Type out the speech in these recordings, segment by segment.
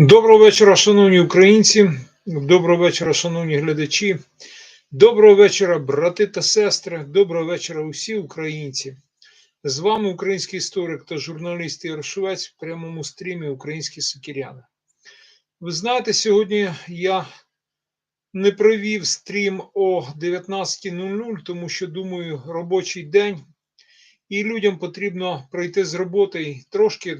Доброго вечора, шановні українці. Доброго вечора, шановні глядачі. Доброго вечора, брати та сестри. Доброго вечора, усі українці. З вами український історик та журналіст Ігор Швець в прямому стрімі Українські Сокіряни. Ви знаєте, сьогодні я не провів стрім о 19.00, тому що думаю, робочий день, і людям потрібно прийти з роботи і трошки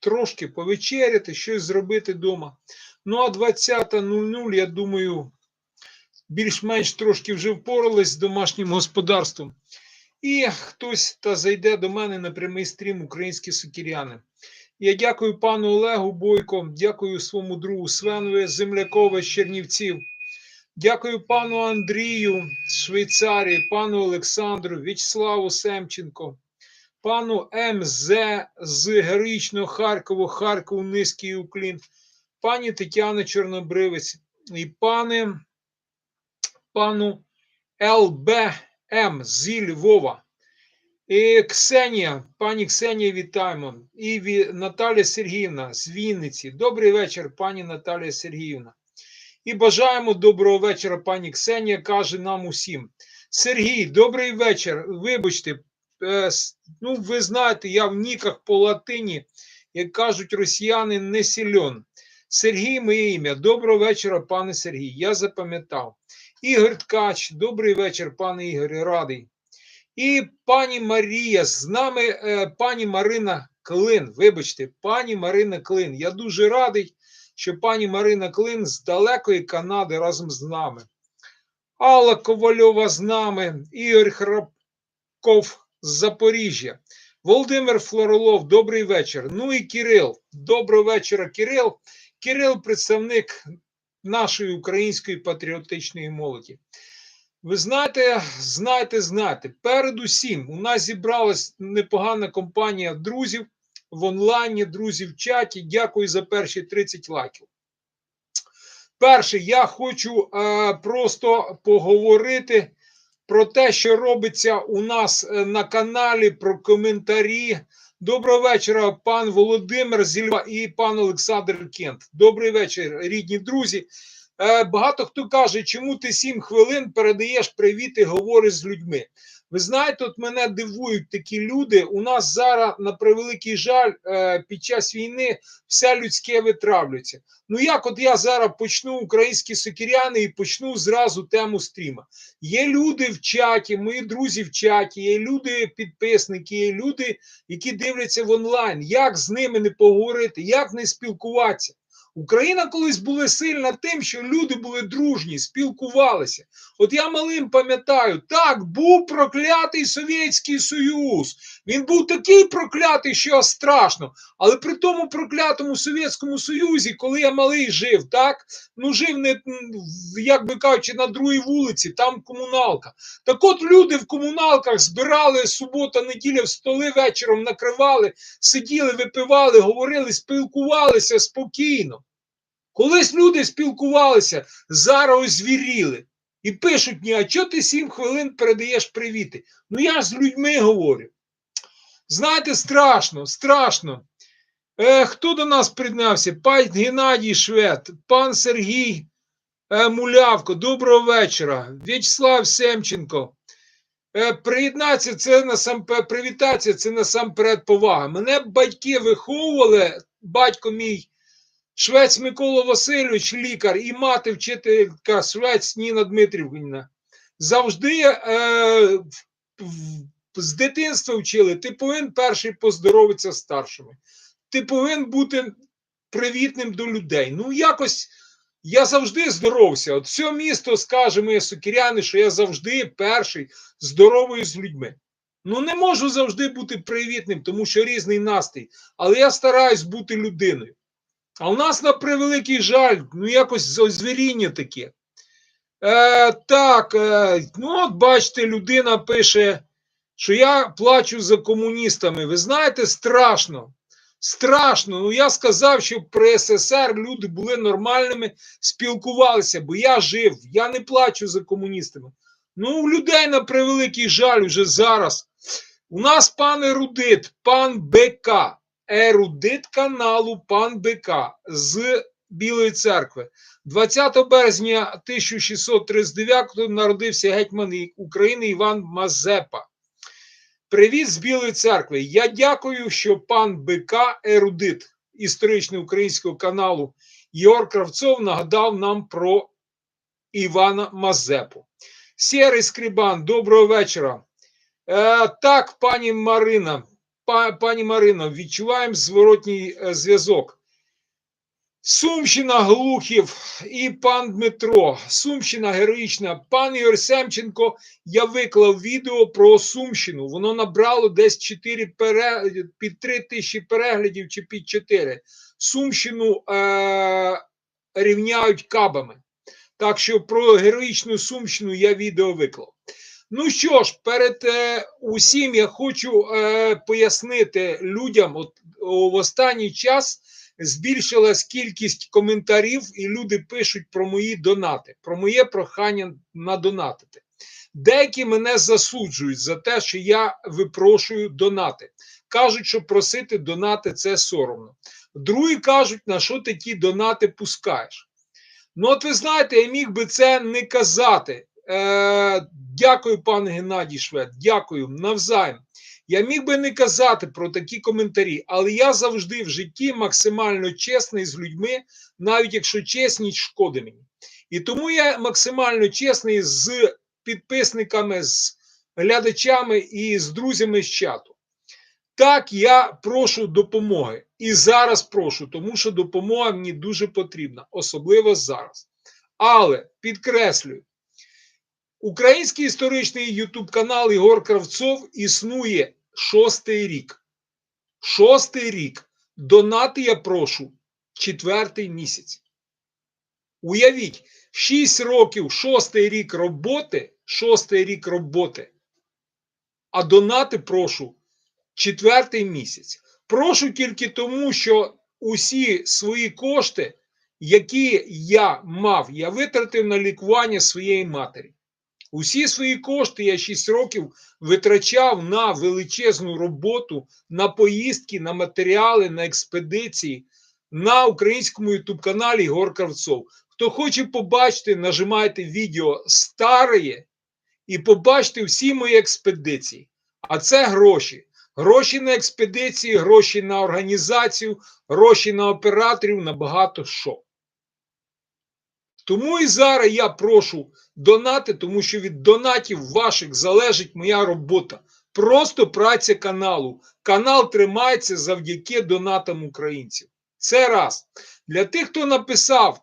трошки повечеряти, щось зробити вдома. Ну а 20.00, я думаю, більш-менш трошки вже впорались з домашнім господарством. І хтось та зайде до мене на прямий стрім Українські сокіряни. Я дякую пану Олегу Бойко, дякую своєму другу Свенові Землякове з Чернівців. Дякую пану Андрію Швейцарії, пану Олександру, В'ячеславу Семченко, пану МЗ з героїчного Харкову, низький уклін, пані Тетяна Чорнобривець і пане, пану ЛБМ зі Львова. І Ксенія, пані Ксенія, вітаємо. І Ві- Наталія Сергіївна з Вінниці. Добрий вечір, пані Наталія Сергіївна. І бажаємо доброго вечора, пані Ксенія каже нам усім. Сергій, добрий вечір. Вибачте, ну ви знаєте, я в ніках по латині, як кажуть росіяни, не сільон. Сергій, моє ім'я. Доброго вечора, пане Сергій. Я запам'ятав. Ігор Ткач, добрий вечір, пане Ігор, радий. І пані Марія, з нами е, пані Марина Клин. Вибачте, пані Марина Клин. Я дуже радий, що пані Марина Клин з далекої Канади разом з нами. Алла Ковальова з нами, Ігор Храпков з Запоріжжя, Володимир Флоролов, добрий вечір. Ну і Кирил. Доброго вечора, Кирил. Кирил представник нашої української патріотичної молоді. Ви знаєте, знаєте, знаєте, передусім у нас зібралась непогана компанія друзів в онлайні, друзів в чаті. Дякую за перші 30 лайків. Перше, я хочу е, просто поговорити про те, що робиться у нас е, на каналі, про коментарі. Доброго вечора, пан Володимир Зільва і пан Олександр Кент. Добрий вечір, рідні друзі. Е, Багато хто каже, чому ти сім хвилин передаєш привіт і говориш з людьми. Ви знаєте, от мене дивують такі люди. У нас зараз, на превеликий жаль, е, під час війни все людське витравлюється. Ну як от я зараз почну українські сокіряни і почну зразу тему стріма. Є люди в чаті, мої друзі в чаті, є люди підписники, є люди, які дивляться в онлайн. Як з ними не поговорити, як не спілкуватися? Україна колись була сильна тим, що люди були дружні, спілкувалися. От я малим пам'ятаю, так, був проклятий Совєтський Союз. Він був такий проклятий, що страшно. Але при тому проклятому Совєтському Союзі, коли я малий жив, так, ну жив не, як би кажучи, на другій вулиці, там комуналка. Так от люди в комуналках збирали субота, неділя в столи вечором, накривали, сиділи, випивали, говорили, спілкувалися спокійно. Колись люди спілкувалися, зараз озвіріли. І пишуть мені, а чого ти сім хвилин передаєш привіти? Ну я з людьми говорю. Знаєте, страшно, страшно. Е, хто до нас приєднався? Пан Геннадій Швед, пан Сергій е, Мулявко, доброго вечора. В'ячеслав Семченко. Е, приєднатися це насамперед, привітатися це насамперед повага. Мене батьки виховували, батько мій Швець Микола Васильович, лікар, і мати вчителька Швець Ніна Дмитрівна. Завжди е, з дитинства вчили, ти повинен перший поздоровитися старшими. Ти повинен бути привітним до людей. Ну, якось я завжди здоровся. От все місто скаже моє сокіряни, що я завжди перший здоровий з людьми. Ну, не можу завжди бути привітним, тому що різний настрій. Але я стараюсь бути людиною. А у нас на превеликий жаль, ну якось озвіріння таке. Е, так, е, ну от бачите, людина пише, що я плачу за комуністами. Ви знаєте, страшно. Страшно. Ну я сказав, що при СССР люди були нормальними, спілкувалися, бо я жив, я не плачу за комуністами. Ну, у людей на превеликий жаль уже зараз. У нас пан ерудит, пан БК, ерудит каналу пан БК з Білої церкви. 20 березня 1639 народився гетьман України Іван Мазепа. Привіт з Білої церкви. Я дякую, що пан БК Ерудит історичного українського каналу Єгор Кравцов нагадав нам про Івана Мазепу. Сєрий Скрібан, доброго вечора. Е, так, пані Марина, пані Марино, відчуваємо зворотній е, зв'язок. Сумщина Глухів і пан Дмитро. Сумщина героїчна. Пан Ігор Семченко. Я виклав відео про Сумщину. Воно набрало десь 4 пере... під 3 тисячі переглядів чи під 4. Сумщину е... рівняють кабами. Так що про героїчну Сумщину я відео виклав. Ну що ж, перед е, усім я хочу е, пояснити людям, от в останній час збільшилась кількість коментарів, і люди пишуть про мої донати, про моє прохання надонатити. Деякі мене засуджують за те, що я випрошую донати. Кажуть, що просити донати це соромно. Другі кажуть, на що ти ті донати пускаєш. Ну, от ви знаєте, я міг би це не казати. Е, Дякую, пане Геннадій Швед. Дякую навзаєм. Я міг би не казати про такі коментарі, але я завжди в житті максимально чесний з людьми, навіть якщо чесність шкодить мені. І тому я максимально чесний з підписниками, з глядачами і з друзями з чату. Так, я прошу допомоги. І зараз прошу, тому що допомога мені дуже потрібна, особливо зараз. Але підкреслюю, український історичний ютуб канал Ігор Кравцов існує шостий рік. Шостий рік. Донати я прошу четвертий місяць. Уявіть, 6 років, шостий рік роботи, шостий рік роботи, а донати прошу четвертий місяць. Прошу тільки тому, що усі свої кошти, які я мав, я витратив на лікування своєї матері. Усі свої кошти я 6 років витрачав на величезну роботу, на поїздки, на матеріали, на експедиції на українському ютуб-каналі Ігор Кравцов. Хто хоче побачити, нажимайте відео старе і побачите всі мої експедиції. А це гроші. Гроші на експедиції, гроші на організацію, гроші на операторів, на багато що. Тому і зараз я прошу донати, тому що від донатів ваших залежить моя робота. Просто праця каналу. Канал тримається завдяки донатам українців. Це раз. Для тих, хто написав,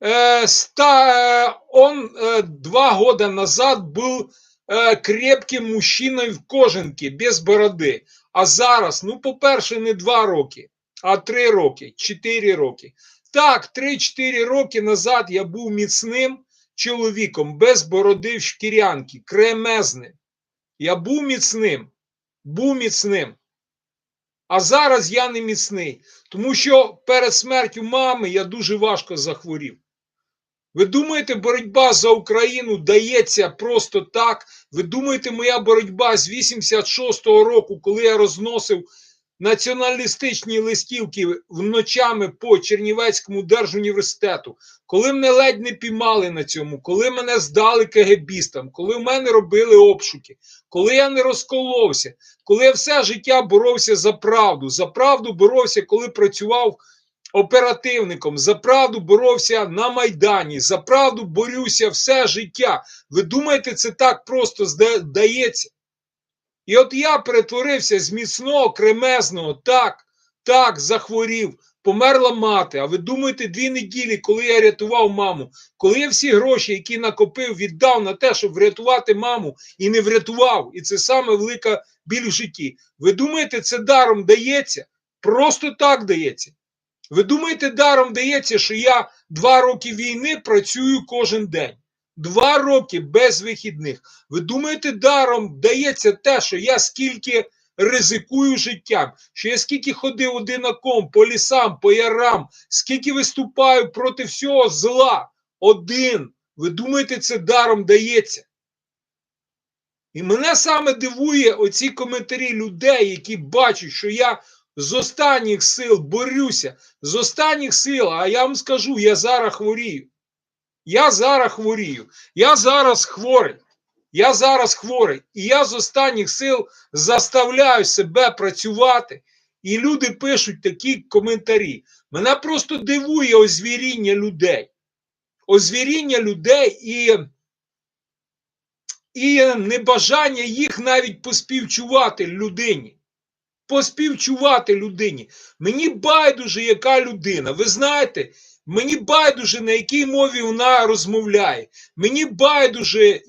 э, ста, э, он э, два года назад був э, крепким мужчиною в кожанці, без бороди. А зараз, ну, по-перше, не два роки, а три роки, чотири роки. Так, 3-4 роки назад я був міцним чоловіком, без бороди в шкірянки, кремезним. Я був міцним, був міцним. А зараз я не міцний, тому що перед смертю мами я дуже важко захворів. Ви думаєте, боротьба за Україну дається просто так? Ви думаєте, моя боротьба з 86-го року, коли я розносив націоналістичні листівки вночами по Чернівецькому держуніверситету, коли мене ледь не піймали на цьому, коли мене здали КГБістам, коли в мене робили обшуки, коли я не розколовся, коли я все життя боровся за правду, за правду боровся, коли працював оперативником, за правду боровся на Майдані, за правду борюся все життя. Ви думаєте, це так просто здається? І от я перетворився з міцного, кремезного, так, так, захворів, померла мати. А ви думаєте, дві неділі, коли я рятував маму, коли я всі гроші, які накопив, віддав на те, щоб врятувати маму, і не врятував. І це саме велика біль в житті. Ви думаєте, це даром дається? Просто так дається. Ви думаєте, даром дається, що я два роки війни працюю кожен день. Два роки без вихідних. Ви думаєте, даром дається те, що я скільки ризикую життям, що я скільки ходив одинаком по лісам, по ярам, скільки виступаю проти всього зла один. Ви думаєте, це даром дається? І мене саме дивує оці коментарі людей, які бачать, що я з останніх сил борюся, з останніх сил, а я вам скажу, я зараз хворію. Я зараз хворію, я зараз хворий. Я зараз хворий, і я з останніх сил заставляю себе працювати. І люди пишуть такі коментарі. Мене просто дивує озвіріння людей. Озвіріння людей і, і небажання їх навіть поспівчувати людині. Поспівчувати людині. Мені байдуже, яка людина. Ви знаєте, мені байдуже, на якій мові вона розмовляє. Мені байдуже,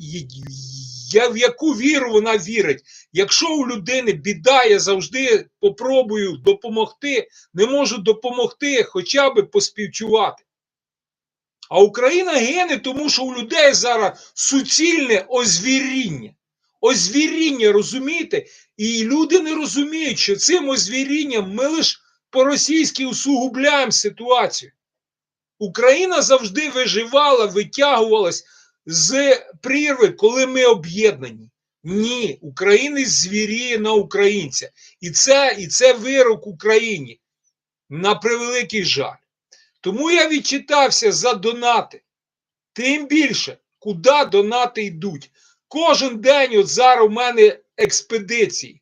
я, в яку віру вона вірить. Якщо у людини біда, я завжди попробую допомогти, не можу допомогти, хоча б поспівчувати. А Україна гине, тому що у людей зараз суцільне озвіріння. Озвіріння, розумієте? І люди не розуміють, що цим озвірінням ми лише по-російськи усугубляємо ситуацію. Україна завжди виживала, витягувалась з прірви, коли ми об'єднані. Ні, українець звіріє на українця. І це, І це вирок Україні. На превеликий жаль. Тому я відчитався за донати. Тим більше, куди донати йдуть. Кожен день, от зараз у мене експедиції.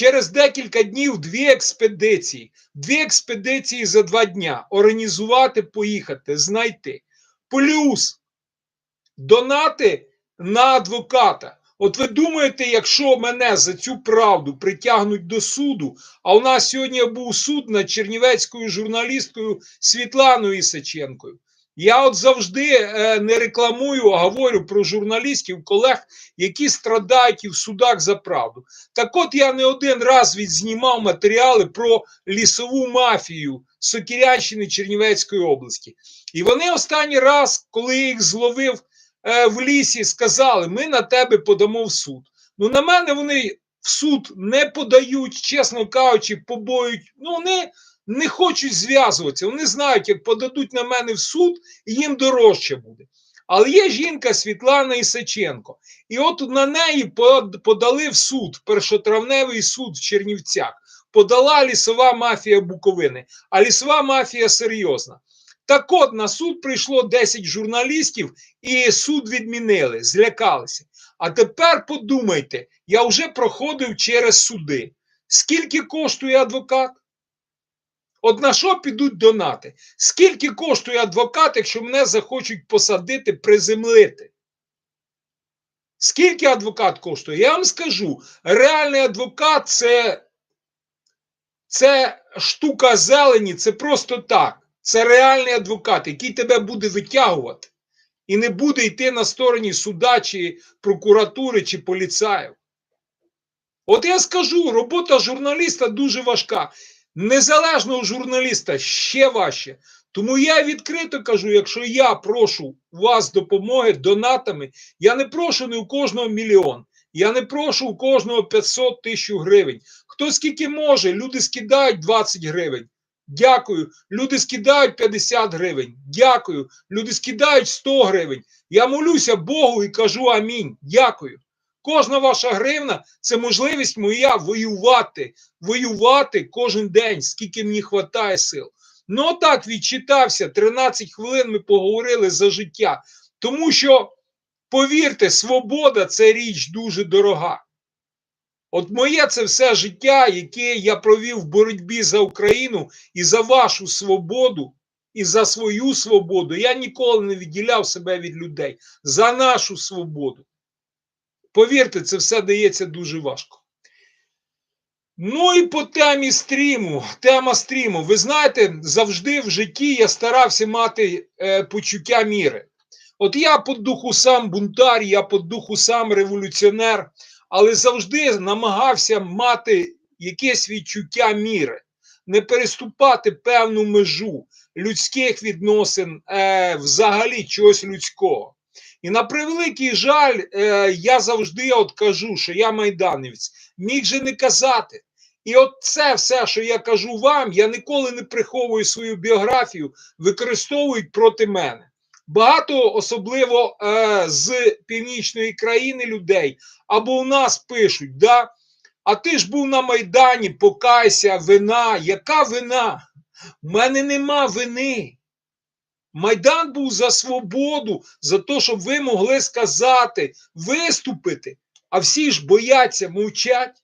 Через декілька днів дві експедиції. Дві експедиції за два дня. Організувати, поїхати, знайти. Плюс донати на адвоката. От ви думаєте, якщо мене за цю правду притягнуть до суду, а у нас сьогодні був суд над чернівецькою журналісткою Світланою Ісаченкою. Я от завжди е, не рекламую, а говорю про журналістів, колег, які страдають і в судах за правду. Так от я не один раз відзнімав матеріали про лісову мафію Сокірянщини Чернівецької області. І вони останній раз, коли їх зловив е, в лісі, сказали: ми на тебе подамо в суд. Ну, на мене вони в суд не подають, чесно кажучи, побоюють. Ну, вони не хочуть зв'язуватися. Вони знають, як подадуть на мене в суд, їм дорожче буде. Але є жінка Світлана Ісаченко. І от на неї подали в суд, першотравневий суд в Чернівцях. Подала лісова мафія Буковини. А лісова мафія серйозна. Так от на суд прийшло 10 журналістів, і суд відмінили, злякалися. А тепер подумайте, я вже проходив через суди. Скільки коштує адвокат? От на що підуть донати? Скільки коштує адвокат, якщо мене захочуть посадити, приземлити? Скільки адвокат коштує? Я вам скажу: реальний адвокат це, це штука зелені, це просто так. Це реальний адвокат, який тебе буде витягувати і не буде йти на стороні суда, чи прокуратури, чи поліцаїв. От я скажу, робота журналіста дуже важка незалежного журналіста ще важче. Тому я відкрито кажу: якщо я прошу вас допомоги донатами, я не прошу не у кожного мільйон. Я не прошу у кожного 500 тисяч гривень. Хто скільки може, люди скидають 20 гривень. Дякую. Люди скидають 50 гривень. Дякую. Люди скидають 100 гривень. Я молюся Богу і кажу амінь. Дякую. Кожна ваша гривна це можливість моя воювати, воювати кожен день, скільки мені вистачає сил. Ну, так відчитався. 13 хвилин ми поговорили за життя. Тому що, повірте, свобода це річ дуже дорога. От моє це все життя, яке я провів в боротьбі за Україну і за вашу свободу, і за свою свободу. Я ніколи не відділяв себе від людей за нашу свободу. Повірте, це все дається дуже важко. Ну і по темі стріму. Тема стріму. Ви знаєте, завжди в житті я старався мати е, почуття міри. От я по духу сам бунтар, я по духу сам революціонер, але завжди намагався мати якесь відчуття міри, не переступати певну межу людських відносин, е, взагалі чогось людського. І на превеликий жаль, е, я завжди от кажу, що я майданівець, міг же не казати. І от це все, що я кажу вам, я ніколи не приховую свою біографію, використовують проти мене. Багато, особливо е, з північної країни людей, або у нас пишуть, да, А ти ж був на Майдані, покайся, вина. Яка вина? У мене нема вини. Майдан був за свободу, за те, щоб ви могли сказати, виступити, а всі ж бояться, мовчать.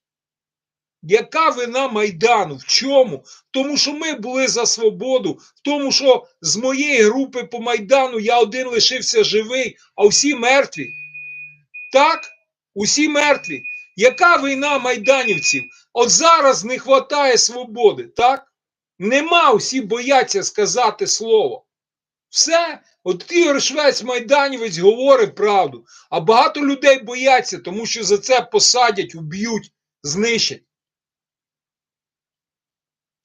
Яка вина Майдану? В чому? Тому, що ми були за свободу, в тому, що з моєї групи по Майдану я один лишився живий, а всі мертві. Так, усі мертві. Яка війна майданівців? От зараз не вистачає свободи, так? Нема, всі бояться сказати слово. Все, от Ігор Швець Майданівець говорить правду, а багато людей бояться, тому що за це посадять, уб'ють, знищать.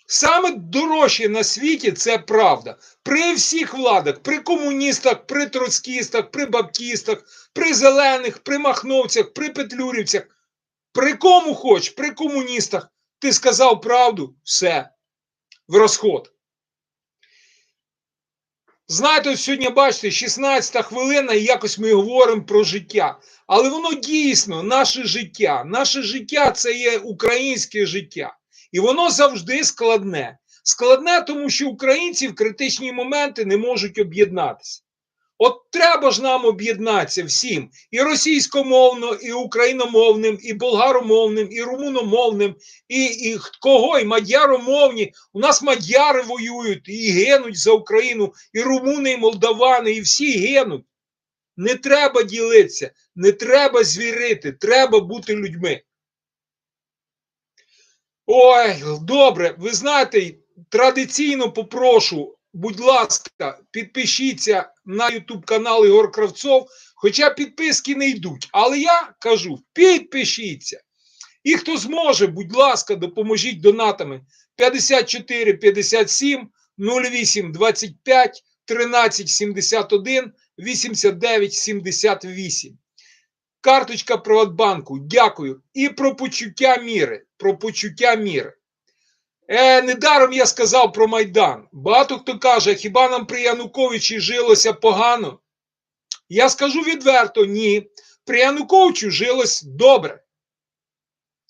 Саме дорожче на світі це правда. При всіх владах, при комуністах, при троцкістах, при баптістах, при зелених, при махновцях, при петлюрівцях, при кому хоч, при комуністах. Ти сказав правду, все, в розход. Знаєте, сьогодні бачите, 16 хвилина, і якось ми говоримо про життя. Але воно дійсно наше життя. Наше життя це є українське життя. І воно завжди складне. Складне, тому що українці в критичні моменти не можуть об'єднатися. От треба ж нам об'єднатися всім: і російськомовно, і україномовним, і болгаромовним, і румуномовним, і, і кого, і мадяромовні. У нас мадяри воюють і гинуть за Україну, і румуни, і молдавани, і всі гинуть. Не треба ділитися, не треба звірити, треба бути людьми. Ой, добре, ви знаєте, традиційно попрошу, будь ласка, підпишіться на YouTube канал Ігор Кравцов, хоча підписки не йдуть. Але я кажу: підпишіться. І хто зможе, будь ласка, допоможіть донатами 54 57 08 25 13 71 89 78. Карточка Приватбанку. Дякую. І про почуття міри. Про почуття міри. Е, Недаром я сказав про Майдан. Багато хто каже, хіба нам при Януковичі жилося погано? Я скажу відверто, ні. При Януковичу жилось добре.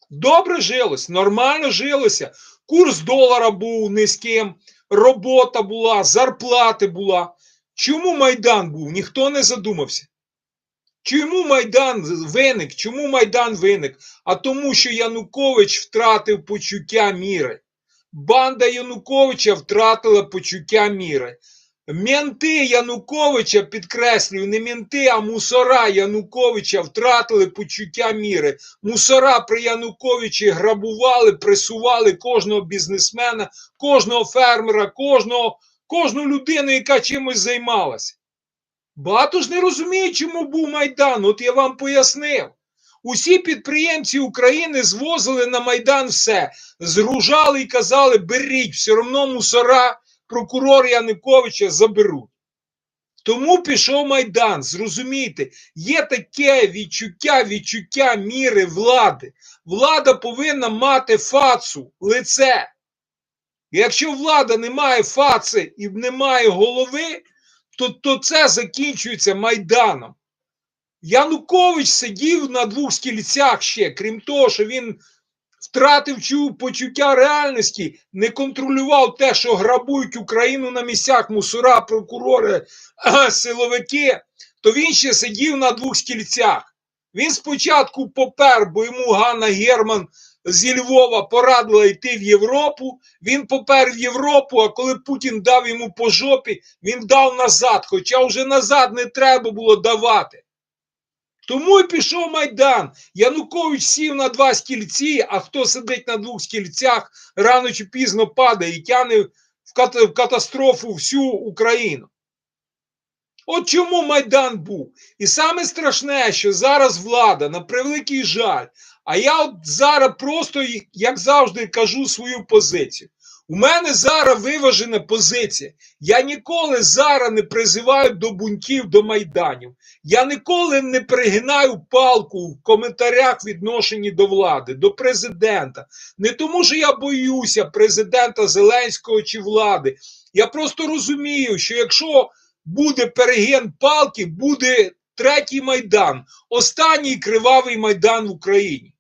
Добре жилось, нормально жилося. Курс долара був низьким, робота була, зарплати була. Чому Майдан був? Ніхто не задумався. Чому Майдан виник? Чому Майдан виник? А тому, що Янукович втратив почуття міри. Банда Януковича втратила почуття міри. Менти Януковича, підкреслюю, не менти, а мусора Януковича втратили почуття міри. Мусора при Януковичі грабували, пресували кожного бізнесмена, кожного фермера, кожного, кожну людину, яка чимось займалася. Багато ж не розуміють, чому був Майдан. От я вам пояснив. Усі підприємці України звозили на Майдан все, згружали і казали, беріть, все одно мусора, прокурор Януковича заберуть. Тому пішов Майдан. Зрозумійте, є таке відчуття, відчуття міри влади. Влада повинна мати фацу, лице. Якщо влада не має фаци і не має голови, то, то це закінчується Майданом. Янукович сидів на двох стільцях ще, крім того, що він втратив почуття реальності, не контролював те, що грабують Україну на місцях мусора, прокурори, силовики, то він ще сидів на двох стільцях. Він спочатку попер, бо йому Ганна Герман зі Львова порадила йти в Європу. Він попер в Європу, а коли Путін дав йому по жопі, він дав назад, хоча вже назад не треба було давати. Тому й пішов Майдан. Янукович сів на два стільці, а хто сидить на двох стільцях, рано чи пізно падає і тягне в катастрофу всю Україну. От чому Майдан був? І саме страшне, що зараз влада, на превеликий жаль, а я от зараз просто, як завжди, кажу свою позицію. У мене зараз виважена позиція. Я ніколи зараз не призиваю до бунтів, до майданів. Я ніколи не пригинаю палку в коментарях відношенні до влади, до президента. Не тому, що я боюся президента Зеленського чи влади. Я просто розумію, що якщо буде перегін палки, буде третій майдан, останній кривавий майдан в Україні.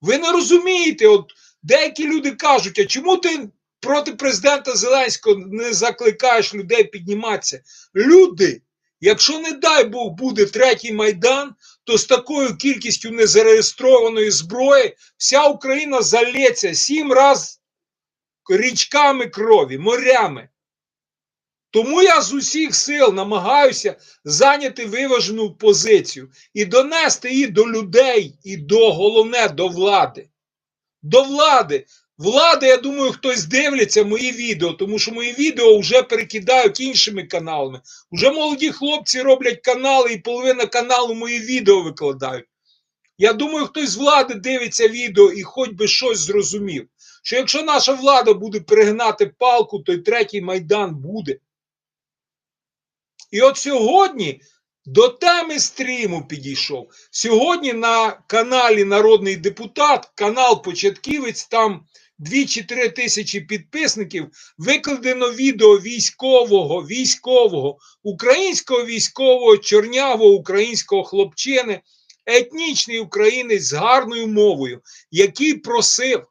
Ви не розумієте, от деякі люди кажуть, а чому ти проти президента Зеленського не закликаєш людей підніматися? Люди, якщо не дай Бог буде третій майдан, то з такою кількістю незареєстрованої зброї вся Україна залється сім раз річками крові, морями. Тому я з усіх сил намагаюся зайняти виважену позицію і донести її до людей, і до головне до влади. До влади. Влада, я думаю, хтось дивляться мої відео, тому що мої відео вже перекидають іншими каналами. Уже молоді хлопці роблять канали, і половина каналу мої відео викладають. Я думаю, хтось з влади дивиться відео і хоч би щось зрозумів. Що якщо наша влада буде перегнати палку, то й третій майдан буде. І от сьогодні до теми стріму підійшов. Сьогодні на каналі Народний депутат, канал Початківець, там 2 чи 3 тисячі підписників, викладено відео військового, військового, українського військового, чорнявого українського хлопчини, етнічний українець з гарною мовою, який просив.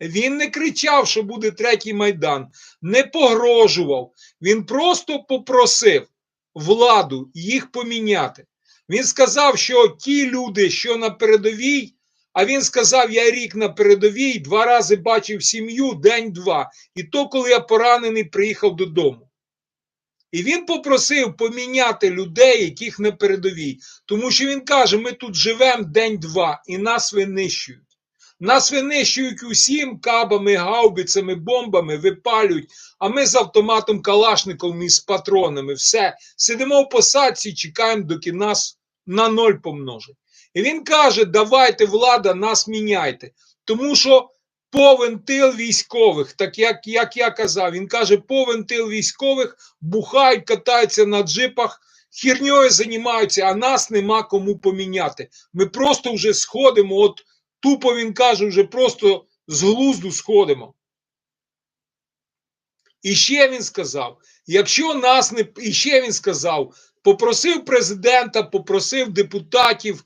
Він не кричав, що буде третій майдан, не погрожував. Він просто попросив владу їх поміняти. Він сказав, що ті люди, що на передовій, а він сказав: я рік на передовій, два рази бачив сім'ю, день-два. І то, коли я поранений, приїхав додому. І він попросив поміняти людей, яких на передовій. Тому що він каже: ми тут живемо день-два і нас винищують. Нас винищують усім кабами, гаубицями, бомбами, випалюють, а ми з автоматом Калашниковим і з патронами. Все, сидимо в посадці, чекаємо, доки нас на ноль помножать. І він каже: давайте, влада, нас міняйте. Тому що повен тил військових, так як, як я казав, він каже, повен тил військових бухають, катаються на джипах, хірньою займаються, а нас нема кому поміняти. Ми просто вже сходимо. от Тупо він каже, вже просто з глузду сходимо. І ще він сказав: якщо нас не і ще він сказав, попросив президента, попросив депутатів,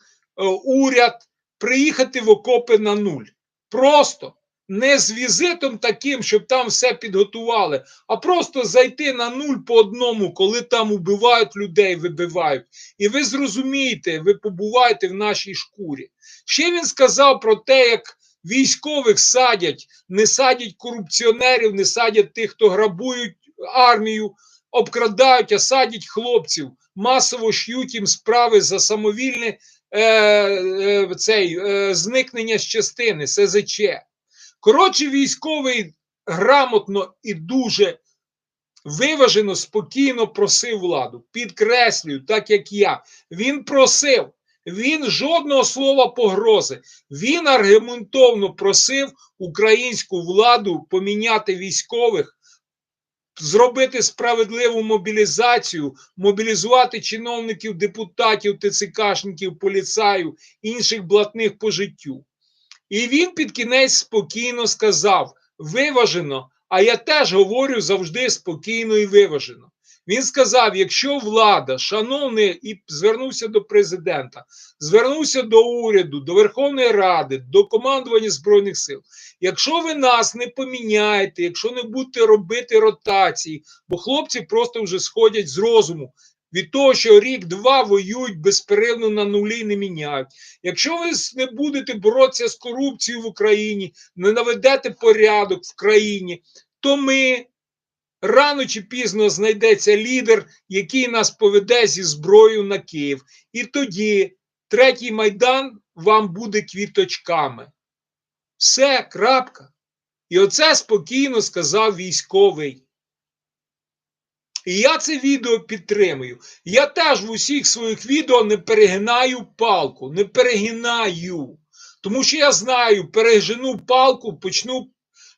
уряд приїхати в окопи на нуль. Просто не з візитом таким, щоб там все підготували, а просто зайти на нуль по одному, коли там убивають людей, вибивають. І ви зрозумієте, ви побуваєте в нашій шкурі. Ще він сказав про те, як військових садять, не садять корупціонерів, не садять тих, хто грабують армію, обкрадають, а садять хлопців, масово ш'ють їм справи за самовільне е, е, цей, е, зникнення з частини СЗЧ. Коротше, військовий грамотно і дуже виважено, спокійно просив владу. Підкреслюю, так як я. Він просив. Він жодного слова погрози. Він аргументовно просив українську владу поміняти військових, зробити справедливу мобілізацію, мобілізувати чиновників, депутатів, ТЦКшників, поліцаїв, інших блатних по життю. І він під кінець спокійно сказав: виважено, а я теж говорю завжди спокійно і виважено. Він сказав: якщо влада, шановний, і звернувся до президента, звернувся до уряду, до Верховної Ради, до командування Збройних сил. Якщо ви нас не поміняєте, якщо не будете робити ротації, бо хлопці просто вже сходять з розуму. Від того, що рік-два воюють безперервно на нулі не міняють. Якщо ви не будете боротися з корупцією в Україні, не наведете порядок в країні, то ми рано чи пізно знайдеться лідер, який нас поведе зі зброєю на Київ. І тоді третій майдан вам буде квіточками. Все, крапка. І оце спокійно сказав військовий. І я це відео підтримую. Я теж в усіх своїх відео не перегинаю палку, не перегинаю. Тому що я знаю, перегину палку, почну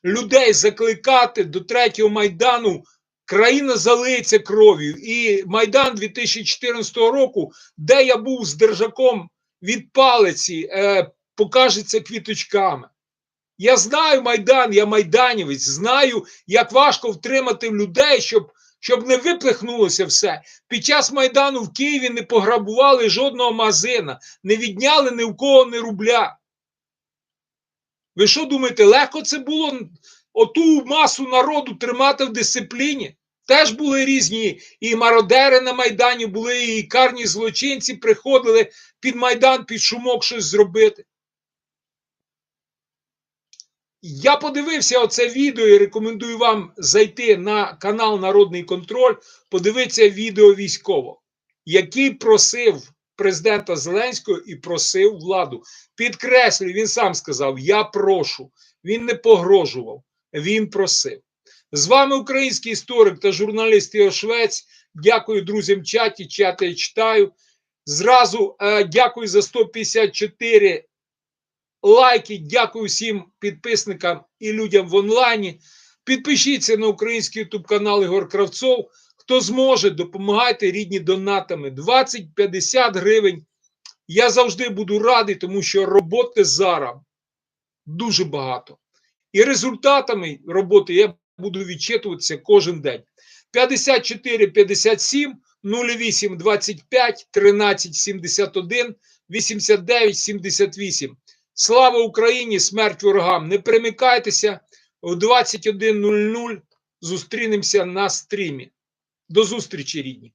людей закликати до третього майдану. Країна залиється кров'ю. І Майдан 2014 року, де я був з держаком від палиці, е, покажеться квіточками. Я знаю Майдан, я майданівець, знаю, як важко втримати людей, щоб щоб не виплихнулося все. Під час Майдану в Києві не пограбували жодного магазина, не відняли ні в кого ні рубля. Ви що думаєте, легко це було оту масу народу тримати в дисципліні? Теж були різні і мародери на Майдані, були і карні злочинці, приходили під Майдан, під шумок щось зробити. Я подивився оце відео і рекомендую вам зайти на канал Народний контроль, подивитися відео військово, який просив президента Зеленського і просив владу. Підкреслюю, він сам сказав: Я прошу. Він не погрожував, він просив. З вами український історик та журналіст Іо Швець. Дякую друзям в чаті. Чати я читаю. Зразу е, дякую за 154 лайки. Дякую всім підписникам і людям в онлайні. Підпишіться на український ютуб канал Ігор Кравцов. Хто зможе, допомагайте рідні донатами 20-50 гривень. Я завжди буду радий, тому що роботи зараз дуже багато. І результатами роботи я буду відчитуватися кожен день. 54 57 08 25 13 71 89 78. Слава Україні! Смерть ворогам! Не примикайтеся о 21.00 зустрінемося на стрімі. До зустрічі, рідні!